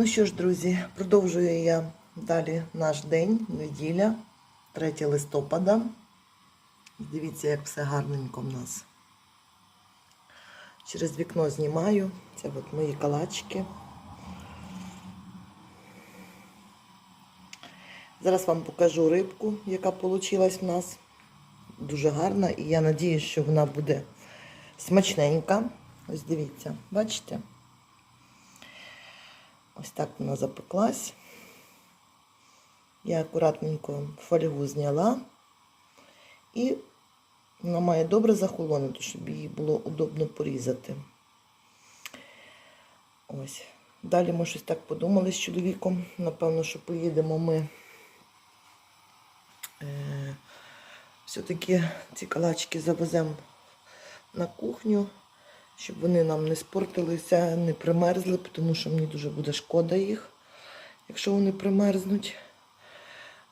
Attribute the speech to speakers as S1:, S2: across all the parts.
S1: Ну що ж, друзі, продовжую я далі наш день, неділя, 3 листопада. Дивіться, як все гарненько в нас. Через вікно знімаю. Це от мої калачки. Зараз вам покажу рибку, яка вийшла в нас. Дуже гарна, і я надіюсь, що вона буде смачненька. Ось дивіться, бачите? Ось так вона запеклась. Я акуратненько фольгу зняла. І вона має добре захолонути, щоб її було удобно порізати. Ось. Далі ми щось так подумали з чоловіком. Напевно, що поїдемо ми. Е, все-таки ці калачки завеземо на кухню, щоб вони нам не спортилися, не примерзли, тому що мені дуже буде шкода їх, якщо вони примерзнуть.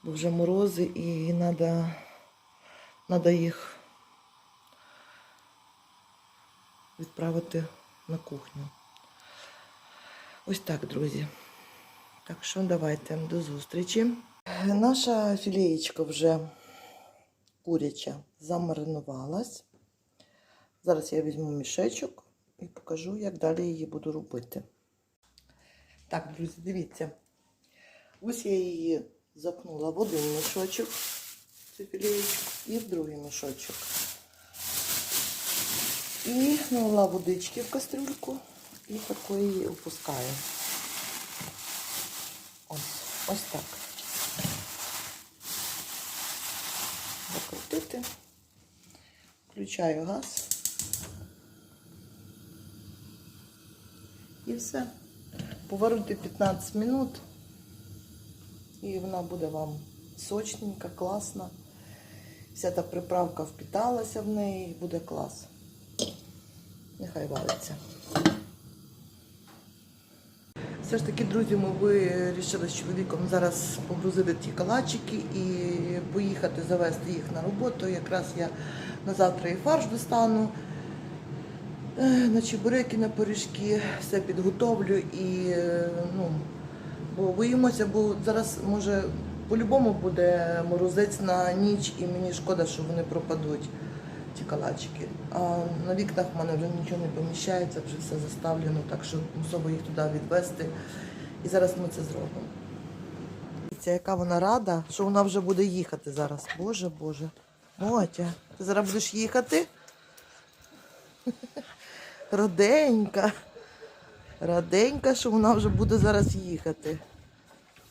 S1: Бо вже морози і треба надо їх відправити на кухню. Ось так, друзі. Так що давайте до зустрічі. Наша філеєчка вже куряча замаринувалась. Зараз я візьму мішечок і покажу, як далі її буду робити. Так, друзі, дивіться. Ось я її запнула в один мішочок, цю філеєчку, і в другий мішочок. І налила водички в кастрюльку і тако її опускаю. Ось, ось так. Закрутити. Включаю газ. І все. Поварити 15 минут. І вона буде вам сочненька, класна. Вся та приправка впіталася в неї і буде клас. Нехай вариться. Все ж таки, друзі, ми вирішили з чоловіком зараз погрузити ті калачики і поїхати завести їх на роботу. Якраз я на завтра і фарш достану. Е, На чебуреки, на пиріжки, все підготовлю і е, ну, бо боїмося, бо зараз може по-любому буде морозець на ніч і мені шкода, що вони пропадуть, ті калачики. А на вікнах в мене вже нічого не поміщається, вже все заставлено, так що мусово їх туди відвезти. І зараз ми це зробимо. Яка вона рада, що вона вже буде їхати зараз. Боже, Боже. Мотя, ти зараз будеш їхати? Роденька. Раденька, що вона вже буде зараз їхати.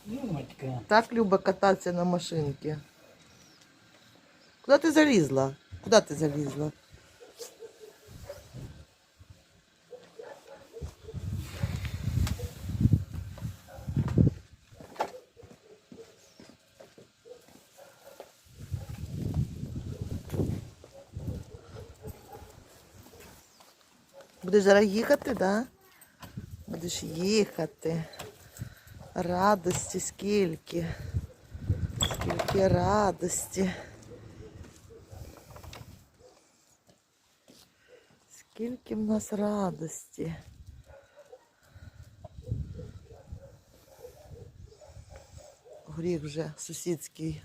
S2: Юмочка.
S1: Так любить кататися на машинці. Куди ти залізла? Куди ти залізла? Будеш зараз їхати, так? Да? Будеш їхати. Радості скільки. Скільки радості. Скільки в нас радості. Горіх вже сусідський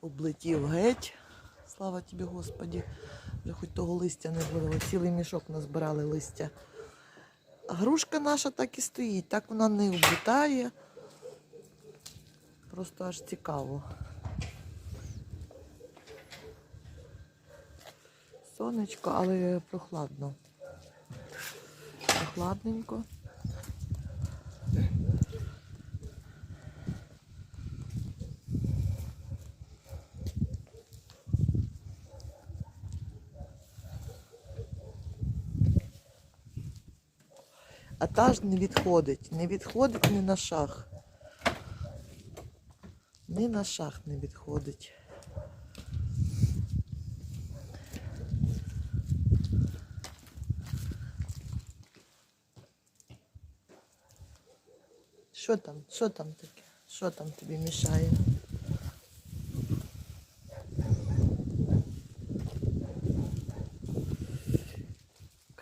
S1: облетів геть. Слава тобі, Господі. Вже хоч того листя не було. Цілий мішок назбирали листя. Грушка наша так і стоїть, так вона не облітає. Просто аж цікаво. Сонечко, але прохладно. Прохладненько. А не відходить, не відходить ні на шаг. Ні на шаг не відходить. Що там? Що там таке? Що там тобі мішає?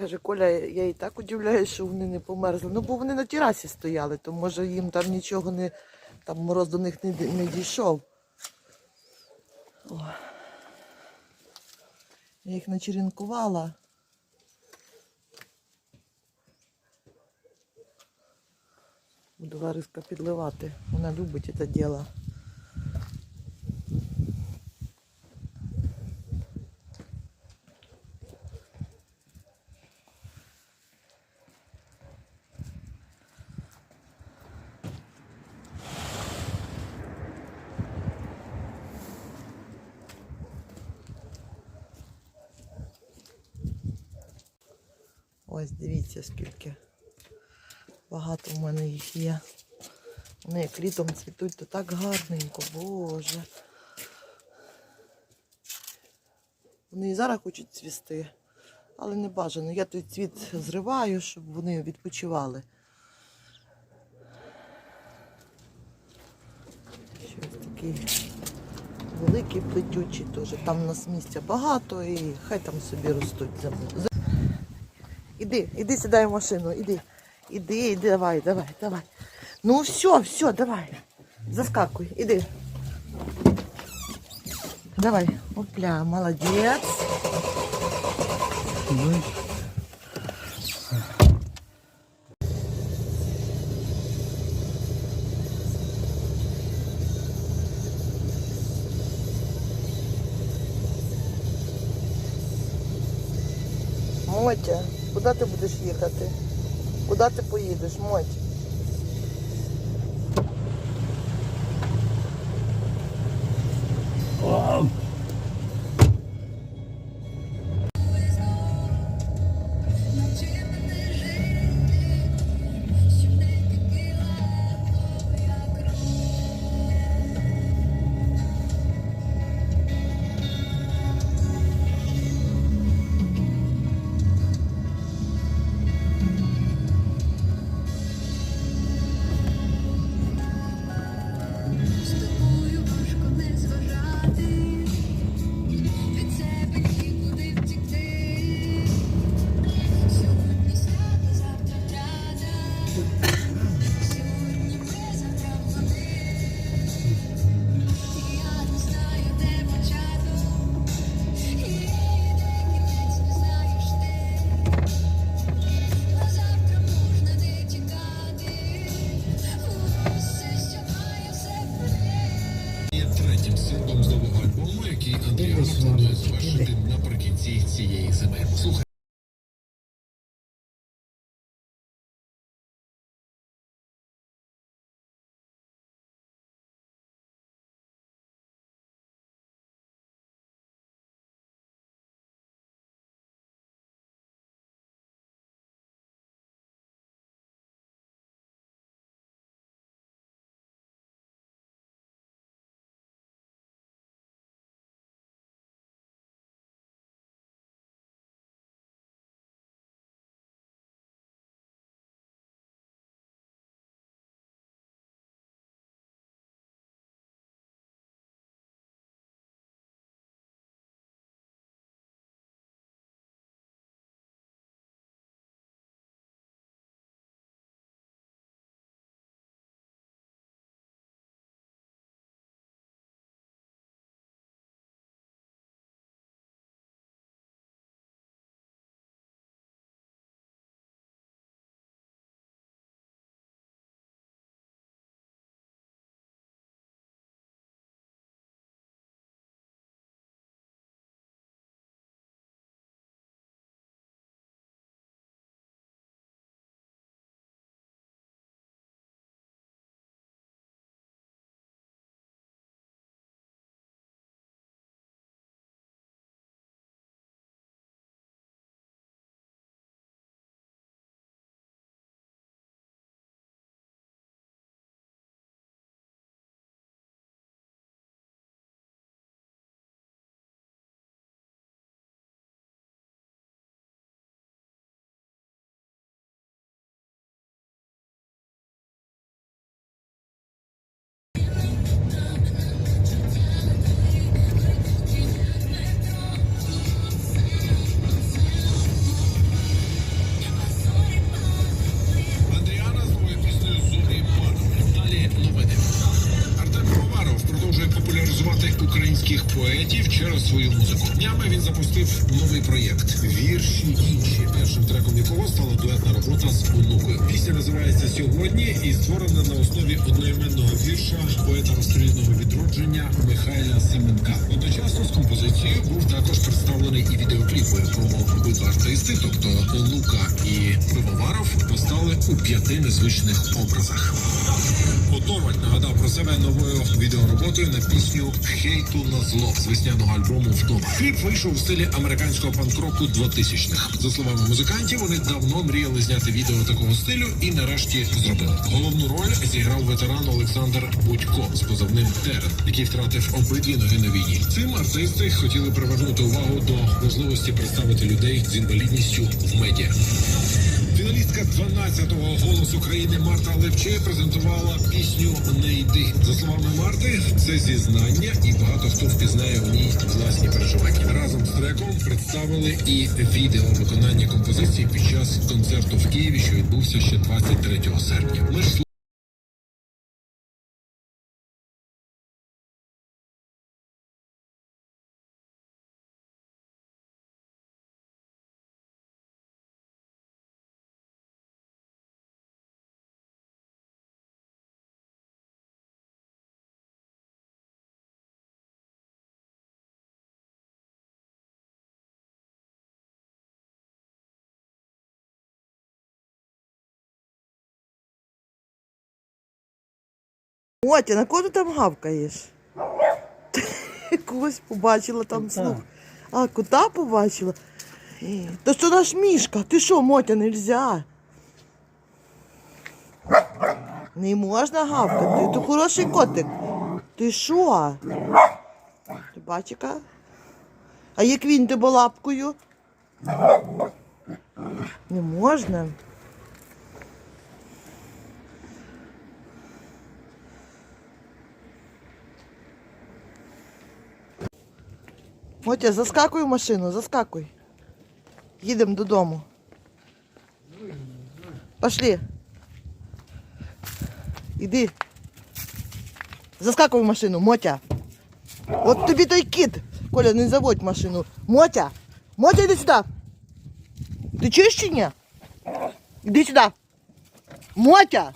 S1: Каже, Коля, я і так удивляюсь, що вони не померзли. Ну, бо вони на терасі стояли, то може їм там нічого не, там мороз до них не, не дійшов. О. Я їх начеренкувала. Буду Лариска підливати. Вона любить це діло. Ось дивіться, скільки багато в мене їх є. Вони як літом цвітуть, то так гарненько, боже. Вони і зараз хочуть цвісти, але не бажано. Я той цвіт зриваю, щоб вони відпочивали. Щось такий великий плетючий теж. Там у нас місця багато і хай там собі ростуть. Іди, іди сідай в машину, іди. Іди, іди, давай, давай, давай. Ну все, все, давай. Заскакуй, іди. Давай, опля, молодець. Мотя, куди ти будеш їхати? Куди ти поїдеш, Моть?
S3: Можна завершити наприкінці цієї зими. Слухай. Через свою музику. Днями він запустив новий проєкт Вірші інші, першим треком якого стала дуетна робота з онукою. Пісня називається сьогодні і створена на основі одноіменного вірша поета розстріляного відродження Михайла Семенка. Одночасно з композицією був також представлений і відеокліп, у якому обидва артисти, тобто Лука і Пивоваров, постали у п'яти незвичних образах. Готовать нагадав про себе новою відеороботою на пісню Хейту на зло з весняного альбому вдома. Кліп вийшов у стилі американського панк-року 2000-х. За словами музикантів, вони давно мріяли зняти відео такого стилю і нарешті зробили. Головну роль зіграв ветеран Олександр Будько з позивним Терен, який втратив обидві ноги на війні. Цим артисти хотіли привернути увагу до можливості представити людей з інвалідністю в медіа. Фіналістка 12-го голос України Марта Левче презентувала пісню Не йди. За словами Марти, це зізнання, і багато хто впізнає в ній власні переживання. Разом з треком представили і відео виконання композиції під час концерту в Києві, що відбувся ще 23 серпня. Ми ж
S1: Мотя, на кого ти там гавкаєш? Когось побачила там
S2: Кота.
S1: слух. А, кота побачила. Е, То що наш мішка? Ти що, Мотя, нельзя? Не можна гавкати. Ти хороший котик. Ти що? Ти бачика? А як він тебе лапкою? Не можна. Мотя, заскакуй в машину, заскакуй. Їдемо додому. Пошли. Іди. Заскакуй в машину, Мотя. От тобі той кіт. Коля, не заводь машину. Мотя! Мотя, іди сюди. Ти чуєш чи ні? Іди сюди. Мотя!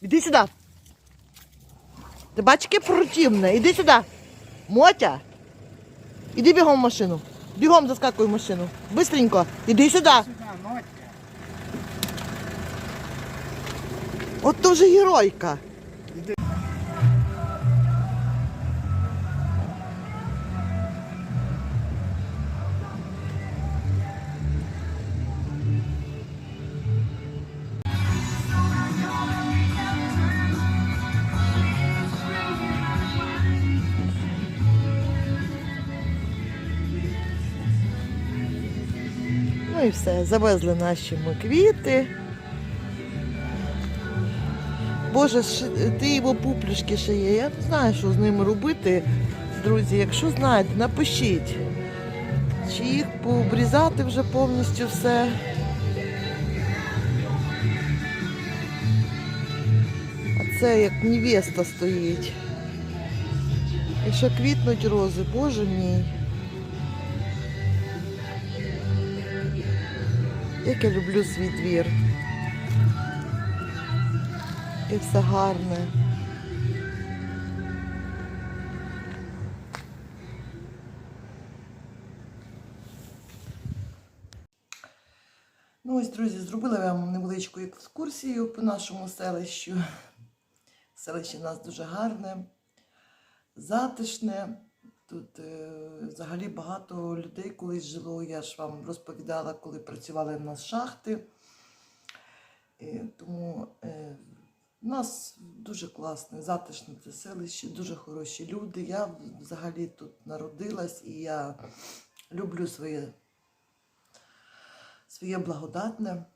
S1: Іди сюди. Ти бачиш, яке противне. Іди сюди. Мотя! Іди бігом в машину. Бігом заскакуй в машину. Бистренько. Іди сюди. От то вже геройка. Ну і все, завезли наші ми квіти. Боже, ти його пуплюшки ще є. Я не знаю, що з ними робити. Друзі, якщо знаєте, напишіть. Чи їх пообрізати вже повністю все. А це як невеста стоїть. І ще квітнуть рози, боже мій. Як я люблю свій двір. І все гарне. Ну ось, друзі, зробила я вам невеличку екскурсію по нашому селищу. Селище у нас дуже гарне, затишне. Тут е, взагалі багато людей колись жило. Я ж вам розповідала, коли працювали в нас шахти. Е, тому е, у нас дуже класне, затишне це селище, дуже хороші люди. Я взагалі тут народилась і я люблю своє, своє благодатне.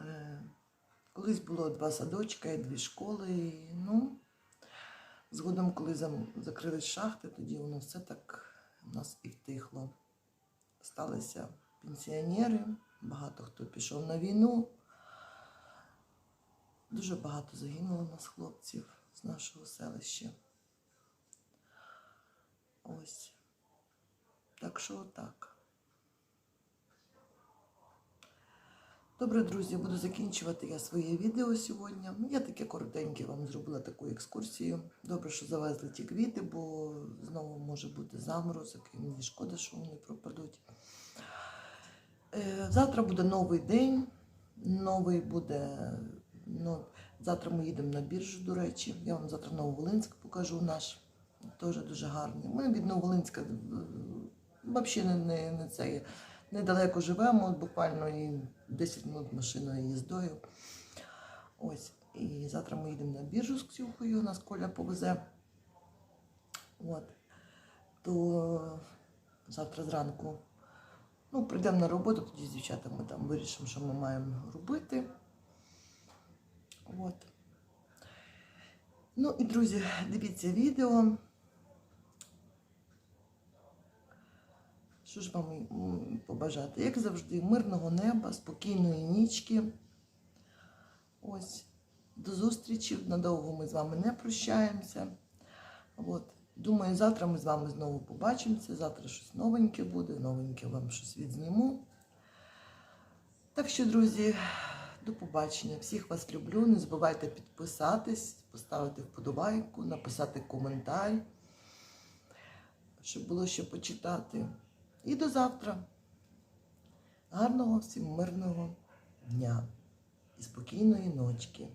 S1: Е, Колись було два садочка і дві школи. І, ну, згодом, коли закрились шахти, тоді воно все так у нас і втихло. Сталися пенсіонери, багато хто пішов на війну. Дуже багато загинуло у нас хлопців з нашого селища. Ось. Так що отак. Добре, друзі, буду закінчувати я своє відео сьогодні. Ну, я таке коротеньке вам зробила таку екскурсію. Добре, що завезли ті квіти, бо знову може бути заморозок, і мені шкода, що вони пропадуть. Е, Завтра буде новий день. Новий буде. Ну, завтра ми їдемо на біржу, до речі. Я вам завтра Нововолинськ покажу наш. Теж дуже гарний. Ми від Нововолинська взагалі не, не, не це. Недалеко живемо, буквально і 10 минут машиною їздою. Ось. І завтра ми їдемо на біржу з Ксюхою, нас Коля повезе. От. То завтра зранку ну, прийдемо на роботу, тоді з дівчатами там вирішимо, що ми маємо робити. От. Ну і друзі, дивіться відео. Що ж вам побажати? Як завжди, мирного неба, спокійної нічки. Ось. До зустрічі. Надовго ми з вами не прощаємося. От. Думаю, завтра ми з вами знову побачимося. Завтра щось новеньке буде, новеньке вам щось відзніму. Так що, друзі, до побачення. Всіх вас люблю. Не забувайте підписатись, поставити вподобайку, написати коментар, щоб було що почитати. І до завтра. Гарного всім мирного дня і спокійної ночки.